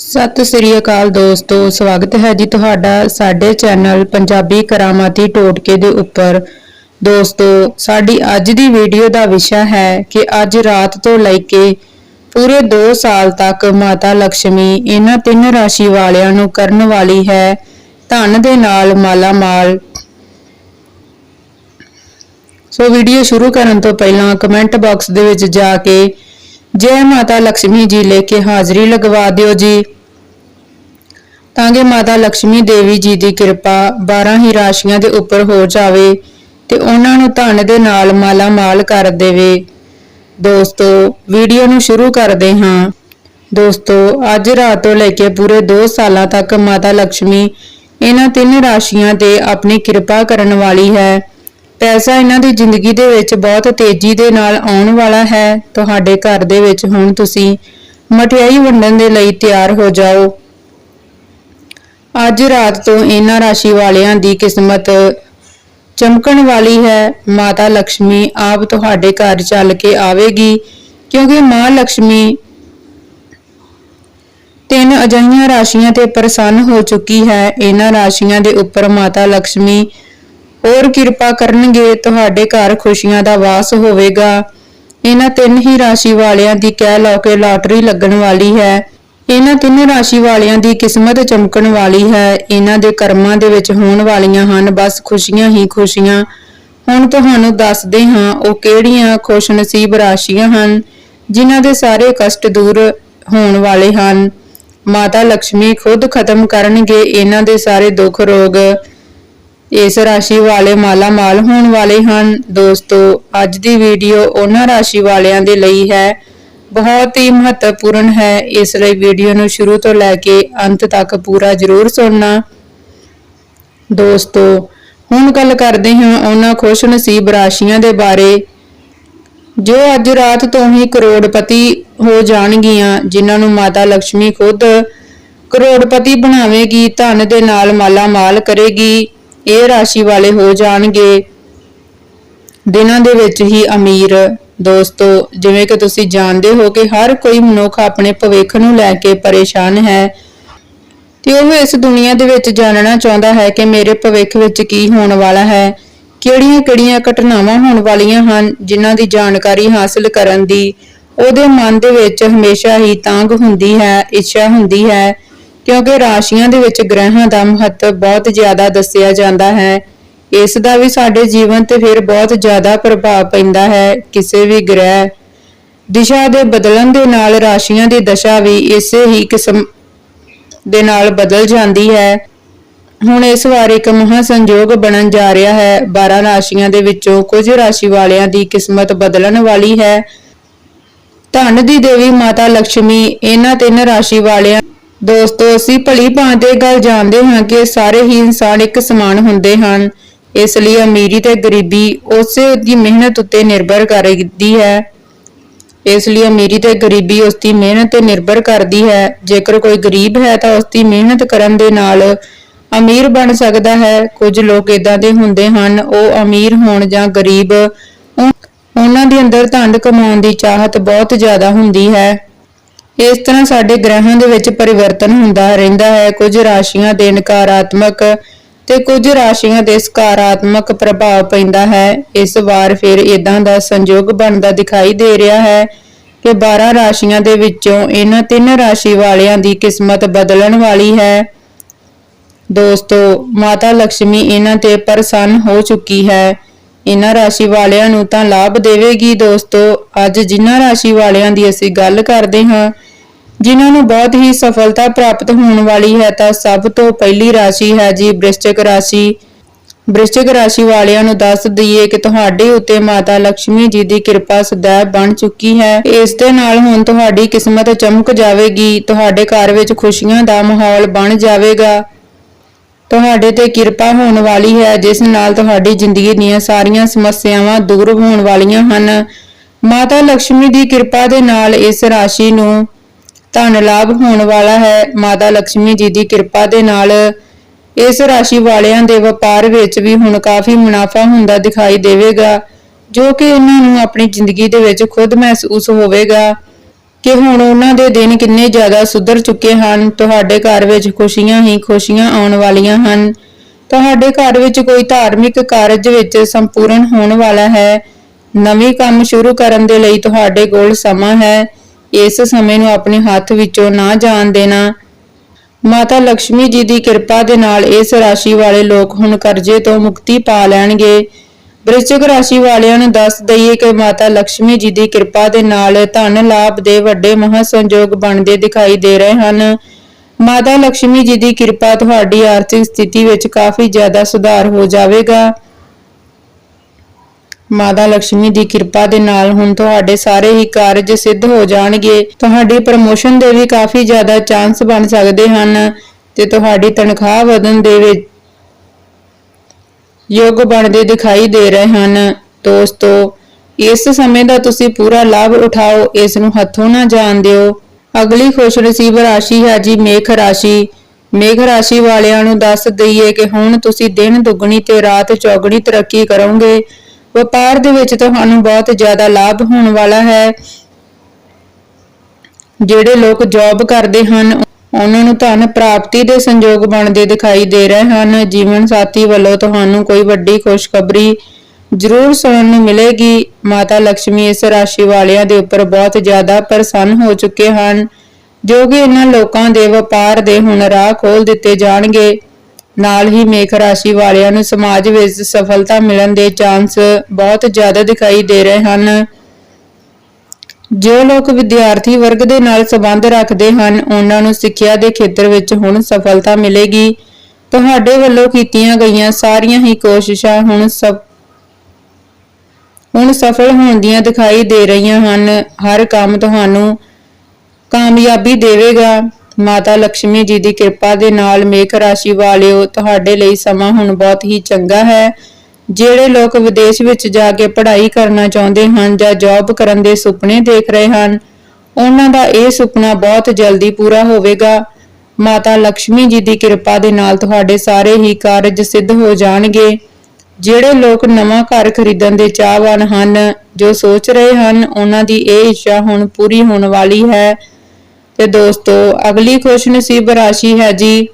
ਸਤਿ ਸ੍ਰੀ ਅਕਾਲ ਦੋਸਤੋ, ਸਵਾਗਤ ਹੈ ਜੀ ਤੁਹਾਡਾ ਸਾਡੇ ਚੈਨਲ ਪੰਜਾਬੀ ਕਰਾਮਾਤੀ ਟੋਟਕੇ ਦੇ ਉੱਪਰ। ਦੋਸਤੋ, ਸਾਡੀ ਅੱਜ ਦੀ ਵੀਡੀਓ ਦਾ ਵਿਸ਼ਾ ਹੈ ਕਿ ਅੱਜ ਰਾਤ ਤੋਂ ਲੈ ਕੇ ਪੂਰੇ 2 ਸਾਲ ਤੱਕ ਮਾਤਾ ਲక్ష్ਮੀ ਇਹਨਾਂ ਤਿੰਨ ਰਾਸ਼ੀ ਵਾਲਿਆਂ ਨੂੰ ਕਰਨ ਵਾਲੀ ਹੈ। ਧਨ ਦੇ ਨਾਲ ਮਾਲਾ ਮਾਲ ਸੋ ਵੀਡੀਓ ਸ਼ੁਰੂ ਕਰਨ ਤੋਂ ਪਹਿਲਾਂ ਕਮੈਂਟ ਬਾਕਸ ਦੇ ਵਿੱਚ ਜਾ ਕੇ ਜੈ ਮਾਤਾ ਲਕਸ਼ਮੀ ਜੀ ਲੈ ਕੇ ਹਾਜ਼ਰੀ ਲਗਵਾ ਦਿਓ ਜੀ। ਤਾਂ ਕਿ ਮਾਤਾ ਲਕਸ਼ਮੀ ਦੇਵੀ ਜੀ ਦੀ ਕਿਰਪਾ 12 ਹੀ ਰਾਸ਼ੀਆਂ ਦੇ ਉੱਪਰ ਹੋ ਜਾਵੇ ਤੇ ਉਹਨਾਂ ਨੂੰ ਧਨ ਦੇ ਨਾਲ ਮਾਲਾ ਮਾਲ ਕਰ ਦੇਵੇ। ਦੋਸਤੋ, ਵੀਡੀਓ ਨੂੰ ਸ਼ੁਰੂ ਕਰਦੇ ਹਾਂ। ਦੋਸਤੋ, ਅੱਜ ਰਾਤ ਤੋਂ ਲੈ ਕੇ ਪੂਰੇ 2 ਸਾਲਾਂ ਤੱਕ ਮਾਤਾ ਲਕਸ਼ਮੀ ਇਹਨਾਂ ਤਿੰਨ ਰਾਸ਼ੀਆਂ ਤੇ ਆਪਣੀ ਕਿਰਪਾ ਕਰਨ ਵਾਲੀ ਹੈ। ਪੈਸਾ ਇਹਨਾਂ ਦੀ ਜ਼ਿੰਦਗੀ ਦੇ ਵਿੱਚ ਬਹੁਤ ਤੇਜ਼ੀ ਦੇ ਨਾਲ ਆਉਣ ਵਾਲਾ ਹੈ। ਤੁਹਾਡੇ ਘਰ ਦੇ ਵਿੱਚ ਹੁਣ ਤੁਸੀਂ ਮਠਿਆਈ ਵੰਡਣ ਦੇ ਲਈ ਤਿਆਰ ਹੋ ਜਾਓ। ਅੱਜ ਰਾਤ ਤੋਂ ਇਹਨਾਂ ਰਾਸ਼ੀ ਵਾਲਿਆਂ ਦੀ ਕਿਸਮਤ ਚਮਕਣ ਵਾਲੀ ਹੈ। ਮਾਤਾ ਲక్ష్ਮੀ ਆਪ ਤੁਹਾਡੇ ਘਰ ਚੱਲ ਕੇ ਆਵੇਗੀ, ਕਿਉਂਕਿ ਮਾਂ ਲక్ష్ਮੀ ਤਿੰਨ ਅਜਈਆਂ ਰਾਸ਼ੀਆਂ ਤੇ ਪ੍ਰਸੰਨ ਹੋ ਚੁੱਕੀ ਹੈ। ਇਹਨਾਂ ਰਾਸ਼ੀਆਂ ਦੇ ਉੱਪਰ ਮਾਤਾ ਲక్ష్ਮੀ ਹੋਰ ਕਿਰਪਾ ਕਰਨਗੇ, ਤੁਹਾਡੇ ਘਰ ਖੁਸ਼ੀਆਂ ਦਾ ਵਾਸ ਹੋਵੇਗਾ। ਇਹਨਾਂ ਤਿੰਨ ਹੀ ਰਾਸ਼ੀ ਵਾਲਿਆਂ ਦੀ ਕਹਿ ਲਓ ਕਿ ਲਾਟਰੀ ਲੱਗਣ ਵਾਲੀ ਹੈ। ਇਹਨਾਂ ਤਿੰਨ ਰਾਸ਼ੀ ਵਾਲਿਆਂ ਦੀ ਕਿਸਮਤ ਚਮਕਣ ਵਾਲੀ ਹੈ। ਇਹਨਾਂ ਦੇ ਕਰਮਾਂ ਦੇ ਵਿੱਚ ਹੋਣ ਵਾਲੀਆਂ ਹਨ, ਬਸ ਖੁਸ਼ੀਆਂ ਹੀ ਖੁਸ਼ੀਆਂ। ਹੁਣ ਤੁਹਾਨੂੰ ਦੱਸਦੇ ਹਾਂ, ਉਹ ਕਿਹੜੀਆਂ ਖੁਸ਼ਨਸੀਬ ਰਾਸ਼ੀਆਂ ਹਨ, ਜਿਨ੍ਹਾਂ ਦੇ ਸਾਰੇ ਕਸ਼ਟ ਦੂਰ ਹੋਣ ਵਾਲੇ ਹਨ। ਮਾਤਾ ਲక్ష్ਮੀ ਖੁਦ ਖਤਮ ਕਰਨਗੇ, ਇਹਨਾਂ ਦੇ ਸਾਰੇ ਦੁੱਖ ਰੋਗ। ਇਸ ਰਾਸ਼ੀ ਵਾਲੇ ਮਾਲਾ ਮਾਲ ਹੋਣ ਵਾਲੇ ਹਨ। ਦੋਸਤੋ, ਅੱਜ ਦੀ ਵੀਡੀਓ ਉਹਨਾਂ ਰਾਸ਼ੀ ਵਾਲਿਆਂ ਦੇ ਲਈ ਹੈ। ਬਹੁਤ ਹੀ ਮਹੱਤਵਪੂਰਨ ਹੈ। ਇਸ ਲਈ ਵੀਡੀਓ ਨੂੰ ਸ਼ੁਰੂ ਤੋਂ ਲੈ ਕੇ ਅੰਤ ਤੱਕ ਪੂਰਾ ਜ਼ਰੂਰ ਸੁਣਨਾ। ਦੋਸਤੋ, ਹੁਣ ਗੱਲ ਕਰਦੇ ਹਾਂ ਉਹਨਾਂ ਖੁਸ਼ ਨਸੀਬ ਰਾਸ਼ੀਆਂ ਦੇ ਬਾਰੇ, ਜੋ ਅੱਜ ਰਾਤ ਤੋਂ ਹੀ ਕਰੋੜਪਤੀ ਹੋ ਜਾਣਗੀਆਂ, ਜਿਨ੍ਹਾਂ ਨੂੰ ਮਾਤਾ ਲక్ష్ਮੀ ਖੁਦ ਕਰੋੜਪਤੀ ਬਣਾਵੇਗੀ, ਧਨ ਦੇ ਨਾਲ ਮਾਲਾ ਮਾਲ ਕਰੇਗੀ। ਇਹ ਰਾਸ਼ੀ ਵਾਲੇ ਹੋ ਜਾਣਗੇ। ਦਿਨਾਂ ਦੇ ਵਿੱਚ ਹੀ ਅਮੀਰ ਦੋਸਤੋ, ਜਿਵੇਂ ਕਿ ਤੁਸੀਂ ਜਾਣਦੇ ਹੋ ਕਿ ਹਰ ਕੋਈ ਮਨੁੱਖ ਆਪਣੇ ਭਵਿੱਖ ਨੂੰ ਲੈ ਕੇ ਪਰੇਸ਼ਾਨ ਹੈ। ਤੇ ਉਹ ਇਸ ਦੁਨੀਆ ਦੇ ਵਿੱਚ ਜਾਣਨਾ ਚਾਹੁੰਦਾ ਹੈ ਕਿ ਮੇਰੇ ਭਵਿੱਖ ਵਿੱਚ ਕੀ ਹੋਣ ਵਾਲਾ ਹੈ। ਕਿਹੜੀਆਂ-ਕਿਹੜੀਆਂ ਘਟਨਾਵਾਂ ਹੋਣ ਵਾਲੀਆਂ ਹਨ, ਜਿਨ੍ਹਾਂ ਦੀ ਜਾਣਕਾਰੀ ਹਾਸਲ ਕਰਨ ਦੀ ਉਹਦੇ ਮਨ ਦੇ ਵਿੱਚ ਹਮੇਸ਼ਾ ਹੀ ਤਾਂਗ ਹੁੰਦੀ ਹੈ, ਇੱਛਾ ਹੁੰਦੀ ਹੈ। ਕਿਉਂਕਿ ਰਾਸ਼ੀਆਂ ਦੇ ਵਿੱਚ ਗ੍ਰਹਿਾਂ ਦਾ ਮਹੱਤਵ ਬਹੁਤ ਜ਼ਿਆਦਾ ਦੱਸਿਆ ਜਾਂਦਾ ਹੈ। ਇਸ ਦਾ ਵੀ ਸਾਡੇ ਜੀਵਨ ਤੇ ਫਿਰ ਬਹੁਤ ਜ਼ਿਆਦਾ ਪ੍ਰਭਾਵ ਪੈਂਦਾ ਹੈ। ਕਿਸੇ ਵੀ ਗ੍ਰਹਿ ਦਿਸ਼ਾ ਦੇ ਬਦਲਣ ਦੇ ਨਾਲ ਰਾਸ਼ੀਆਂ ਦੀ ਦਸ਼ਾ ਵੀ ਇਸੇ ਹੀ ਕਿਸਮ ਦੇ ਨਾਲ ਬਦਲ ਜਾਂਦੀ ਹੈ। ਹੁਣ ਇਸ ਵਾਰ ਇੱਕ ਮਹਾ ਸੰਯੋਗ ਬਣਨ ਜਾ ਰਿਹਾ ਹੈ। 12 ਰਾਸ਼ੀਆਂ ਦੇ ਵਿੱਚੋਂ ਕੁਝ ਰਾਸ਼ੀ ਵਾਲਿਆਂ ਦੀ ਕਿਸਮਤ ਬਦਲਣ ਵਾਲੀ ਹੈ। ਧਨ ਦੀ ਦੇਵੀ ਮਾਤਾ ਲక్ష్ਮੀ ਇਹਨਾਂ ਤਿੰਨ ਰਾਸ਼ੀ ਵਾਲਿਆਂ ਦੋਸਤੋ, ਅਸੀਂ ਭਲੀ ਭਾਂਤ ਇਹ ਗੱਲ ਜਾਣਦੇ ਹਾਂ ਕਿ ਸਾਰੇ ਹੀ ਇਨਸਾਨ ਇੱਕ ਸਮਾਨ ਹੁੰਦੇ ਹਨ। ਇਸ ਲਈ ਅਮੀਰੀ ਤੇ ਗਰੀਬੀ ਉਸੇ ਦੀ ਮਿਹਨਤ ਉੱਤੇ ਨਿਰਭਰ ਕਰਦੀ ਹੈ। ਇਸ ਲਈ ਅਮੀਰੀ ਤੇ ਗਰੀਬੀ ਉਸ ਦੀ ਮਿਹਨਤ ਤੇ ਨਿਰਭਰ ਕਰਦੀ ਹੈ। ਜੇਕਰ ਕੋਈ ਗਰੀਬ ਹੈ ਤਾਂ ਉਸ ਦੀ ਮਿਹਨਤ ਕਰਨ ਦੇ ਨਾਲ ਅਮੀਰ ਬਣ ਸਕਦਾ ਹੈ। ਕੁਝ ਲੋਕ ਇਦਾਂ ਦੇ ਹੁੰਦੇ ਹਨ, ਉਹ ਅਮੀਰ ਹੋਣ ਜਾਂ ਗਰੀਬ ਉਹਨਾਂ ਦੇ ਅੰਦਰ ਧਨ ਕਮਾਉਣ ਦੀ ਚਾਹਤ ਬਹੁਤ ਜ਼ਿਆਦਾ ਹੁੰਦੀ ਹੈ। ਇਸ ਤਰ੍ਹਾਂ ਸਾਡੇ ਗ੍ਰਹਿਾਂ ਦੇ ਵਿੱਚ ਪਰਿਵਰਤਨ ਹੁੰਦਾ ਰਹਿੰਦਾ ਹੈ। ਕੁਝ ਰਾਸ਼ੀਆਂ ਦੇ ਨਕਾਰਾਤਮਕ ਤੇ ਕੁਝ ਰਾਸ਼ੀਆਂ ਦੇ ਸਕਾਰਾਤਮਕ ਪ੍ਰਭਾਵ ਪੈਂਦਾ ਹੈ। ਇਸ ਵਾਰ ਫਿਰ ਇਦਾਂ ਦਾ ਸੰਯੋਗ ਬਣਦਾ ਦਿਖਾਈ ਦੇ ਰਿਹਾ ਹੈ ਕਿ 12 ਰਾਸ਼ੀਆਂ ਦੇ ਵਿੱਚੋਂ ਇਹਨਾਂ ਤਿੰਨ ਰਾਸ਼ੀ ਵਾਲਿਆਂ ਦੀ ਕਿਸਮਤ ਬਦਲਣ ਵਾਲੀ ਹੈ। ਦੋਸਤੋ, ਮਾਤਾ ਲక్ష్ਮੀ ਇਹਨਾਂ ਤੇ ਪ੍ਰਸੰਨ ਹੋ ਚੁੱਕੀ ਹੈ। ਇਹਨਾਂ ਰਾਸ਼ੀ ਵਾਲਿਆਂ ਨੂੰ ਤਾਂ ਲਾਭ ਦੇਵੇਗੀ ਦੋਸਤੋ। ਅੱਜ ਜਿਨ੍ਹਾਂ ਰਾਸ਼ੀ ਵਾਲਿਆਂ ਦੀ ਅਸੀਂ ਗੱਲ ਕਰਦੇ ਹਾਂ ਜਿਨ੍ਹਾਂ ਨੂੰ ਬਹੁਤ ਹੀ ਸਫਲਤਾ ਪ੍ਰਾਪਤ ਹੋਣ ਵਾਲੀ ਹੈ, ਤਾਂ ਸਭ ਤੋਂ ਪਹਿਲੀ ਰਾਸ਼ੀ ਹੈ ਜੀ ਬ੍ਰਿਸ਼ਚਿਕ ਰਾਸ਼ੀ। ਬ੍ਰਿਸ਼ਚਿਕ ਰਾਸ਼ੀ ਵਾਲਿਆਂ ਨੂੰ ਦੱਸ ਦਈਏ ਕਿ ਤੁਹਾਡੇ ਉੱਤੇ ਮਾਤਾ ਲక్ష్ਮੀ ਜੀ ਦੀ ਕਿਰਪਾ ਸਦਾ ਬਣ ਚੁੱਕੀ ਹੈ। ਇਸ ਦੇ ਨਾਲ ਹੁਣ ਤੁਹਾਡੀ ਕਿਸਮਤ ਚਮਕ ਜਾਵੇਗੀ, ਤੁਹਾਡੇ ਘਰ ਵਿੱਚ ਖੁਸ਼ੀਆਂ ਦਾ ਮਾਹੌਲ ਬਣ ਜਾਵੇਗਾ। ਤੁਹਾਡੇ ਤੇ ਕਿਰਪਾ ਹੋਣ ਵਾਲੀ ਹੈ, ਜਿਸ ਨਾਲ ਤੁਹਾਡੀ ਜ਼ਿੰਦਗੀ ਦੀਆਂ ਸਾਰੀਆਂ ਸਮੱਸਿਆਵਾਂ ਦੂਰ ਹੋਣ ਵਾਲੀਆਂ ਹਨ। ਮਾਤਾ ਲక్ష్ਮੀ ਦੀ ਕਿਰਪਾ ਦੇ ਨਾਲ ਇਸ ਰਾਸ਼ੀ ਨੂੰ ਧਨ ਲਾਭ ਹੋਣ ਵਾਲਾ ਹੈ। ਮਾਤਾ ਲక్ష్ਮੀ ਜੀ ਦੀ ਕਿਰਪਾ ਦੇ ਨਾਲ ਇਸ ਰਾਸ਼ੀ ਵਾਲਿਆਂ ਦੇ ਵਪਾਰ ਵਿੱਚ ਵੀ ਹੁਣ ਕਾਫੀ ਮੁਨਾਫਾ ਹੁੰਦਾ ਦਿਖਾਈ ਦੇਵੇਗਾ, ਜੋ ਕਿ ਇਹਨਾਂ ਨੂੰ ਆਪਣੀ ਜ਼ਿੰਦਗੀ ਦੇ ਵਿੱਚ ਖੁਦ ਮਹਿਸੂਸ ਹੋਵੇਗਾ ਕਿ ਹੁਣ ਉਹਨਾਂ ਦੇ ਦਿਨ ਕਿੰਨੇ ਜ਼ਿਆਦਾ ਸੁਧਰ ਚੁੱਕੇ ਹਨ। ਤੁਹਾਡੇ ਘਰ ਵਿੱਚ ਖੁਸ਼ੀਆਂ ਹੀ ਖੁਸ਼ੀਆਂ ਆਉਣ ਵਾਲੀਆਂ ਹਨ। ਤੁਹਾਡੇ ਘਰ ਵਿੱਚ ਕੋਈ ਧਾਰਮਿਕ ਕਾਰਜ ਵਿੱਚ ਸੰਪੂਰਨ ਹੋਣ ਵਾਲਾ ਹੈ। ਨਵੇਂ ਕੰਮ ਸ਼ੁਰੂ ਕਰਨ ਦੇ ਲਈ ਤੁਹਾਡੇ ਕੋਲ ਸਮਾਂ ਹੈ। ਇਸ ਸਮੇਂ ਨੂੰ ਆਪਣੇ ਹੱਥ ਵਿੱਚੋਂ ਨਾ ਜਾਣ ਦੇਣਾ। ਮਾਤਾ ਲਕਸ਼ਮੀ ਜੀ ਦੀ ਕਿਰਪਾ ਦੇ ਨਾਲ ਇਸ ਰਾਸ਼ੀ ਵਾਲੇ ਲੋਕ ਹੁਣ ਕਰਜ਼ੇ ਤੋਂ ਮੁਕਤੀ ਪਾ ਲੈਣਗੇ। ਵ੍ਰਿਸ਼ਚਿਕ ਰਾਸ਼ੀ ਵਾਲਿਆਂ ਨੂੰ ਦੱਸ ਦਈਏ ਕਿ ਮਾਤਾ ਲਕਸ਼ਮੀ ਜੀ ਦੀ ਕਿਰਪਾ ਦੇ ਨਾਲ ਧਨ ਲਾਭ ਦੇ ਵੱਡੇ ਮਹਾ ਸੰਯੋਗ ਬਣਦੇ ਦਿਖਾਈ ਦੇ ਰਹੇ ਹਨ। ਮਾਤਾ ਲਕਸ਼ਮੀ ਜੀ ਦੀ ਕਿਰਪਾ ਤੁਹਾਡੀ ਆਰਥਿਕ ਸਥਿਤੀ ਵਿੱਚ ਕਾਫੀ ਜ਼ਿਆਦਾ ਸੁਧਾਰ ਹੋ ਜਾਵੇਗਾ। ਮਾਤਾ ਲక్ష్ਮੀ ਦੀ ਕਿਰਪਾ ਦੇ ਨਾਲ ਹੁਣ ਤੁਹਾਡੇ ਸਾਰੇ ਹੀ ਕਾਰਜ ਸਿੱਧ ਹੋ ਜਾਣਗੇ। ਤੁਹਾਡੀ ਪ੍ਰਮੋਸ਼ਨ ਦੇ ਵੀ ਕਾਫੀ ਜ਼ਿਆਦਾ ਚਾਂਸ ਬਣ ਸਕਦੇ ਹਨ ਤੇ ਤੁਹਾਡੀ ਤਨਖਾਹ ਵਧਣ ਦੇ ਵਿੱਚ ਯੋਗ ਬਣਦੇ ਦਿਖਾਈ ਦੇ ਰਹੇ ਹਨ। ਦੋਸਤੋ, ਇਸ ਸਮੇਂ ਦਾ ਤੁਸੀਂ ਪੂਰਾ ਲਾਭ ਉਠਾਓ, ਇਸ ਨੂੰ ਹੱਥੋਂ ਨਾ ਜਾਣ ਦਿਓ। ਅਗਲੀ ਖੁਸ਼ ਖੁਸ਼ਨਸੀਬ ਰਾਸ਼ੀ ਹੈ ਜੀ ਮੇਖ ਰਾਸ਼ੀ। ਮੇਘ ਰਾਸ਼ੀ ਵਾਲਿਆਂ ਨੂੰ ਦੱਸ ਦਈਏ ਕਿ ਹੁਣ ਤੁਸੀਂ ਦਿਨ ਦੁੱਗਣੀ ਤੇ ਰਾਤ ਚੌਗਣੀ ਤਰੱਕੀ ਕਰੋਗੇ। ਵਪਾਰ ਦੇ ਵਿੱਚ ਤੁਹਾਨੂੰ ਬਹੁਤ ਜ਼ਿਆਦਾ ਲਾਭ ਹੋਣ ਵਾਲਾ ਹੈ। ਜਿਹੜੇ ਲੋਕ ਜੌਬ ਕਰਦੇ ਹਨ, ਉਹਨਾਂ ਨੂੰ ਧਨ ਪ੍ਰਾਪਤੀ ਦੇ ਸੰਯੋਗ ਬਣਦੇ ਦਿਖਾਈ ਦੇ ਰਹੇ ਹਨ। ਜੀਵਨ ਸਾਥੀ ਵੱਲੋਂ ਤੁਹਾਨੂੰ ਕੋਈ ਵੱਡੀ ਖੁਸ਼ਖਬਰੀ ਜ਼ਰੂਰ ਸੁਣਨ ਨੂੰ ਮਿਲੇਗੀ। ਮਾਤਾ ਲక్ష్ਮੀ ਇਸ ਰਾਸ਼ੀ ਵਾਲਿਆਂ ਦੇ ਉੱਪਰ ਬਹੁਤ ਜ਼ਿਆਦਾ ਪ੍ਰਸੰਨ ਹੋ ਚੁੱਕੇ ਹਨ, ਜੋ ਕਿ ਇਹਨਾਂ ਲੋਕਾਂ ਦੇ ਵਪਾਰ ਦੇ ਹੁਣ ਰਾਹ ਖੋਲ ਦਿੱਤੇ ਜਾਣਗੇ। ਨਾਲ ਹੀ ਮੇਖ ਰਾਸ਼ੀ ਵਾਲਿਆਂ ਨੂੰ ਸਮਾਜ ਵਿੱਚ ਸਫਲਤਾ ਮਿਲਣ ਦੇ ਚਾਂਸ ਬਹੁਤ ਜ਼ਿਆਦਾ ਦਿਖਾਈ ਦੇ ਰਹੇ ਹਨ। ਜੋ ਲੋਕ ਵਿਦਿਆਰਥੀ ਵਰਗ ਦੇ ਨਾਲ ਸੰਬੰਧ ਰੱਖਦੇ ਹਨ, ਉਹਨਾਂ ਨੂੰ ਸਿੱਖਿਆ ਦੇ ਖੇਤਰ ਵਿੱਚ ਹੁਣ ਸਫਲਤਾ ਮਿਲੇਗੀ। ਤੁਹਾਡੇ ਵੱਲੋਂ ਕੀਤੀਆਂ ਗਈਆਂ ਸਾਰੀਆਂ ਹੀ ਕੋਸ਼ਿਸ਼ਾਂ ਹੁਣ ਸਭ ਹੁਣ ਸਫਲ ਹੋਣ ਦੀਆਂ ਦਿਖਾਈ ਦੇ ਰਹੀਆਂ ਹਨ। ਹਰ ਕੰਮ ਤੁਹਾਨੂੰ ਕਾਮਯਾਬੀ ਦੇਵੇਗਾ। ਮਾਤਾ ਲਕਸ਼ਮੀ ਜੀ ਦੀ ਕਿਰਪਾ ਦੇ ਨਾਲ ਮੇਘ ਰਾਸ਼ੀ ਵਾਲਿਓ, ਤੁਹਾਡੇ ਲਈ ਸਮਾਂ ਹੁਣ ਬਹੁਤ ਹੀ ਚੰਗਾ ਹੈ। ਜਿਹੜੇ ਲੋਕ ਵਿਦੇਸ਼ ਵਿੱਚ ਜਾ ਕੇ ਪੜ੍ਹਾਈ ਕਰਨਾ ਚਾਹੁੰਦੇ ਹਨ ਜਾਂ ਜੌਬ ਕਰਨ ਦੇ ਸੁਪਨੇ ਦੇਖ ਰਹੇ ਹਨ, ਉਹਨਾਂ ਦਾ ਇਹ ਸੁਪਨਾ ਬਹੁਤ ਜਲਦੀ ਪੂਰਾ ਹੋਵੇਗਾ। ਮਾਤਾ ਲਕਸ਼ਮੀ ਜੀ ਦੀ ਕਿਰਪਾ ਦੇ ਨਾਲ ਤੁਹਾਡੇ ਸਾਰੇ ਹੀ ਕਾਰਜ ਸਿੱਧ ਹੋ ਜਾਣਗੇ। ਜਿਹੜੇ ਲੋਕ ਨਵਾਂ ਘਰ ਖਰੀਦਣ ਦੇ ਚਾਹਵਾਨ ਹਨ, ਜੋ ਸੋਚ ਰਹੇ ਹਨ, ਉਹਨਾਂ ਦੀ ਇਹ ਇੱਛਾ ਹੁਣ ਪੂਰੀ ਹੋਣ ਵਾਲੀ ਹੈ। ਤੇ ਦੋਸਤੋ, ਅਗਲੀ ਖੁਸ਼ਨਸੀਬ ਰਾਸ਼ੀ ਹੈ ਜੀ,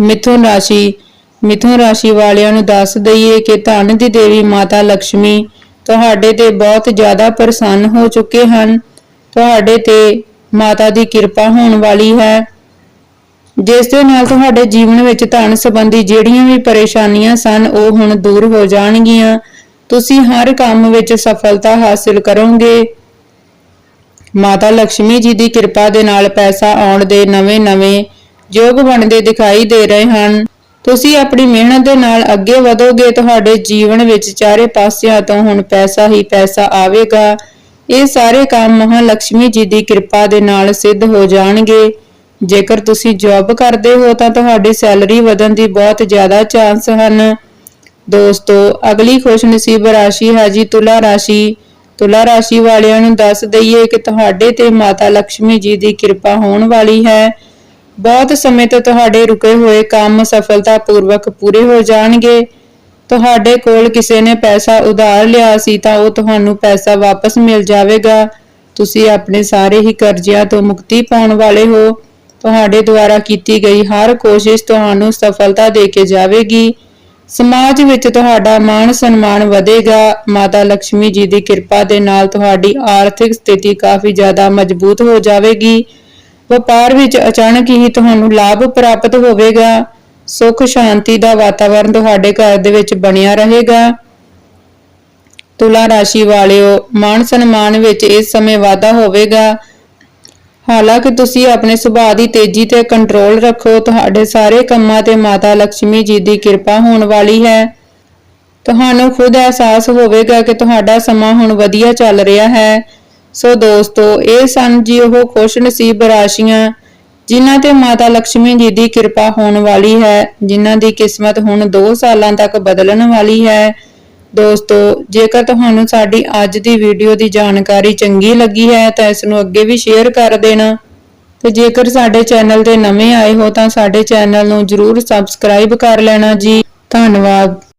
ਮਿਥੁਨ ਰਾਸ਼ੀ। ਮਿਥੁਨ ਰਾਸ਼ੀ ਵਾਲਿਆਂ ਨੂੰ ਦੱਸ ਦਈਏ ਕਿ ਧਨ ਦੀ ਦੇਵੀ ਮਾਤਾ ਲక్ష్ਮੀ ਤੁਹਾਡੇ ਤੇ ਬਹੁਤ ਜ਼ਿਆਦਾ ਪ੍ਰਸੰਨ ਹੋ ਚੁੱਕੇ ਹਨ। ਤੁਹਾਡੇ ਤੇ ਮਾਤਾ ਦੀ ਕਿਰਪਾ ਹੋਣ ਵਾਲੀ ਹੈ। ਜਿਸ ਦੇ ਨਾਲ ਤੁਹਾਡੇ ਜੀਵਨ ਵਿੱਚ ਧਨ ਸੰਬੰਧੀ ਜਿਹੜੀਆਂ ਵੀ ਪਰੇਸ਼ਾਨੀਆਂ ਸਨ, ਉਹ ਹੁਣ ਦੂਰ ਹੋ ਜਾਣਗੀਆਂ। ਤੁਸੀਂ ਹਰ ਕੰਮ ਵਿੱਚ ਸਫਲਤਾ ਹਾਸਲ ਕਰੋਗੇ। ਮਾਤਾ ਲਕਸ਼ਮੀ ਜੀ ਦੀ ਕਿਰਪਾ ਦੇ ਨਾਲ ਪੈਸਾ ਆਉਣ ਦੇ ਨਵੇਂ-ਨਵੇਂ ਯੋਗ ਬਣਦੇ ਦਿਖਾਈ ਦੇ ਰਹੇ ਹਨ। ਤੁਸੀਂ ਆਪਣੀ ਮਿਹਨਤ ਦੇ ਨਾਲ ਅੱਗੇ ਵਧੋਗੇ, ਤੁਹਾਡੇ ਜੀਵਨ ਵਿੱਚ ਚਾਰੇ ਪਾਸਿਆਂ ਤੋਂ ਹੁਣ ਪੈਸਾ ਹੀ ਪੈਸਾ ਆਵੇਗਾ। ਇਹ ਸਾਰੇ ਕੰਮ ਮਹਾ ਲక్ష్ਮੀ ਜੀ ਦੀ ਕਿਰਪਾ ਦੇ ਨਾਲ ਸਿੱਧ ਹੋ ਜਾਣਗੇ। ਜੇਕਰ ਤੁਸੀਂ ਜੌਬ ਕਰਦੇ ਹੋ, ਤਾਂ ਤੁਹਾਡੀ ਸੈਲਰੀ ਵਧਣ ਦੀ ਬਹੁਤ ਜ਼ਿਆਦਾ ਚਾਂਸ ਹਨ। ਦੋਸਤੋ, ਅਗਲੀ ਖੁਸ਼ਨਸੀਬ ਰਾਸ਼ੀ ਹੈ ਜੀ ਤੁਲਾ ਰਾਸ਼ੀ। ਤੁਲਾ ਰਾਸ਼ੀ ਵਾਲਿਆਂ ਨੂੰ ਦੱਸ ਦਈਏ ਕਿ ਤੁਹਾਡੇ ਤੇ ਮਾਤਾ ਲక్ష్ਮੀ ਜੀ ਦੀ ਕਿਰਪਾ ਹੋਣ ਵਾਲੀ ਹੈ। ਬਹੁਤ ਸਮੇਂ ਤੋਂ ਤੁਹਾਡੇ ਰੁਕੇ ਹੋਏ ਕੰਮ ਸਫਲਤਾਪੂਰਵਕ ਪੂਰੇ ਹੋ ਜਾਣਗੇ। ਤੁਹਾਡੇ ਕੋਲ ਕਿਸੇ ਨੇ ਪੈਸਾ ਉਧਾਰ ਲਿਆ ਸੀ ਤਾਂ ਉਹ ਤੁਹਾਨੂੰ ਪੈਸਾ ਵਾਪਸ ਮਿਲ ਜਾਵੇਗਾ। ਤੁਸੀਂ ਆਪਣੇ ਸਾਰੇ ਹੀ ਕਰਜ਼ਿਆਂ ਤੋਂ ਮੁਕਤੀ ਪਾਉਣ ਵਾਲੇ ਹੋ। ਤੁਹਾਡੇ ਦੁਆਰਾ ਕੀਤੀ ਗਈ ਹਰ ਕੋਸ਼ਿਸ਼ ਤੁਹਾਨੂੰ ਸਫਲਤਾ ਦੇ ਕੇ ਜਾਵੇਗੀ। ਸਮਾਜ ਵਿੱਚ ਤੁਹਾਡਾ ਮਾਣ ਸਨਮਾਨ ਵਧੇਗਾ। ਮਾਤਾ ਲక్ష్ਮੀ ਜੀ ਦੀ ਕਿਰਪਾ ਦੇ ਨਾਲ ਤੁਹਾਡੀ ਆਰਥਿਕ ਸਥਿਤੀ ਕਾਫੀ ਜ਼ਿਆਦਾ ਮਜ਼ਬੂਤ ਹੋ ਜਾਵੇਗੀ। ਵਪਾਰ ਵਿੱਚ ਅਚਾਨਕ ਹੀ ਤੁਹਾਨੂੰ ਲਾਭ ਪ੍ਰਾਪਤ ਹੋਵੇਗਾ। ਸੁੱਖ ਸ਼ਾਂਤੀ ਦਾ ਵਾਤਾਵਰਣ ਤੁਹਾਡੇ ਘਰ ਦੇ ਵਿੱਚ ਬਣਿਆ ਰਹੇਗਾ। ਤੁਲਾ ਰਾਸ਼ੀ ਵਾਲਿਓ, ਮਾਣ ਸਨਮਾਨ ਵਿੱਚ ਇਸ ਸਮੇਂ ਵਾਧਾ ਹੋਵੇਗਾ। ਹਾਲਾਂਕਿ ਤੁਸੀਂ ਆਪਣੇ ਸੁਭਾਅ ਦੀ ਤੇਜ਼ੀ ਤੇ ਕੰਟਰੋਲ ਰੱਖੋ, ਤੁਹਾਡੇ ਸਾਰੇ ਕੰਮਾਂ ਤੇ ਮਾਤਾ ਲక్ష్ਮੀ ਜੀ ਦੀ ਕਿਰਪਾ ਹੋਣ ਵਾਲੀ ਹੈ। ਤੁਹਾਨੂੰ ਖੁਦ ਅਹਿਸਾਸ ਹੋਵੇਗਾ ਕਿ ਤੁਹਾਡਾ ਸਮਾਂ ਹੁਣ ਵਧੀਆ ਚੱਲ ਰਿਹਾ ਹੈ। ਸੋ ਦੋਸਤੋ, ਇਹ ਸਨ ਜੀ ਉਹ ਖੁਸ਼ ਨਸੀਬ ਰਾਸ਼ੀਆਂ, ਜਿਨ੍ਹਾਂ ਤੇ ਮਾਤਾ ਲక్ష్ਮੀ ਜੀ ਦੀ ਕਿਰਪਾ ਹੋਣ ਵਾਲੀ ਹੈ, ਜਿਨ੍ਹਾਂ ਦੀ ਕਿਸਮਤ ਹੁਣ 2 ਸਾਲਾਂ ਤੱਕ ਬਦਲਣ ਵਾਲੀ ਹੈ। ਦੋਸਤੋ, ਜੇਕਰ ਤੁਹਾਨੂੰ ਸਾਡੀ ਅੱਜ ਦੀ ਵੀਡੀਓ ਦੀ ਜਾਣਕਾਰੀ ਚੰਗੀ ਲੱਗੀ ਹੈ ਤਾਂ ਇਸ ਨੂੰ ਅੱਗੇ ਵੀ ਸ਼ੇਅਰ ਕਰ ਦੇਣਾ। ਤੇ ਜੇਕਰ ਸਾਡੇ ਚੈਨਲ ਦੇ ਨਵੇਂ ਆਏ ਹੋ ਤਾਂ ਸਾਡੇ ਚੈਨਲ ਨੂੰ ਜਰੂਰ ਸਬਸਕ੍ਰਾਈਬ ਕਰ ਲੈਣਾ ਜੀ। ਧੰਨਵਾਦ।